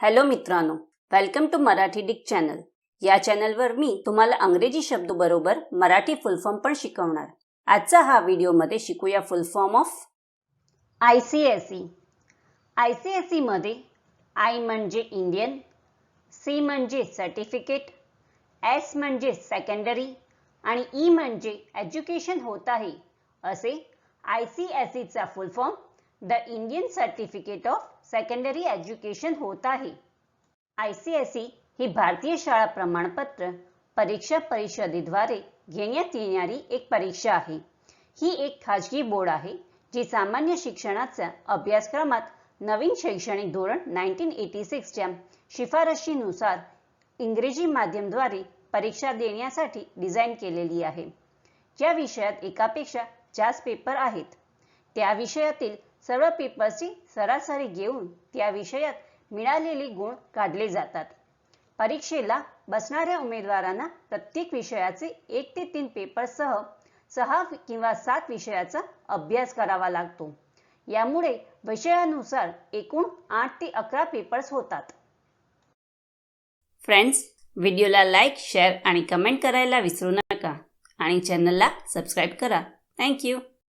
Hello मित्रांनो welcome to Marathi डिक channel या चॅनलवर मी तुम्हाला अंग्रेजी शब्द बरोबर मराठी फुल फॉर्म पण शिकवणार. आजचा हा व्हिडिओमध्ये शिकूया full form of I C S E I C S ईमध्ये I म्हणजे इंडियन सी म्हणजे सर्टिफिकेट एस म्हणजे सेकंडरी आणि ई म्हणजे एज्युकेशन होत आहे असे I C S Icha full form the Indian certificate of secondary education होत आहे. आय सी एस ही भारतीय शाळा प्रमाणपत्र परीक्षा परिषदेद्वारे घेण्यात येणारी एक परीक्षा आहे. ही एक खाजगी बोर्ड आहे जी सामान्य शिक्षणाच्या अभ्यासक्रमात नवीन शैक्षणिक धोरण नाईन्टीन एटी सिक्सच्या शिफारशीनुसार इंग्रजी माध्यमद्वारे परीक्षा देण्यासाठी डिझाईन केलेली आहे. ज्या विषयात एकापेक्षा जास्त पेपर आहेत. त्या विषयातील सर्व पेपर्सची सरासरी घेऊन त्या विषयात मिळालेले गुण काढले जातात. परीक्षेला बसणाऱ्या उमेदवारांना प्रत्येक विषयाचे एक ते तीन पेपरसह सहा किंवा सात विषयाचा अभ्यास करावा लागतो. यामुळे विषयानुसार एकूण आठ ते अकरा पेपर्स होतात. फ्रेंड्स व्हिडिओला लाईक शेअर आणि कमेंट करायला विसरू नका. आणि चॅनलला सबस्क्राईब करा. थँक्यू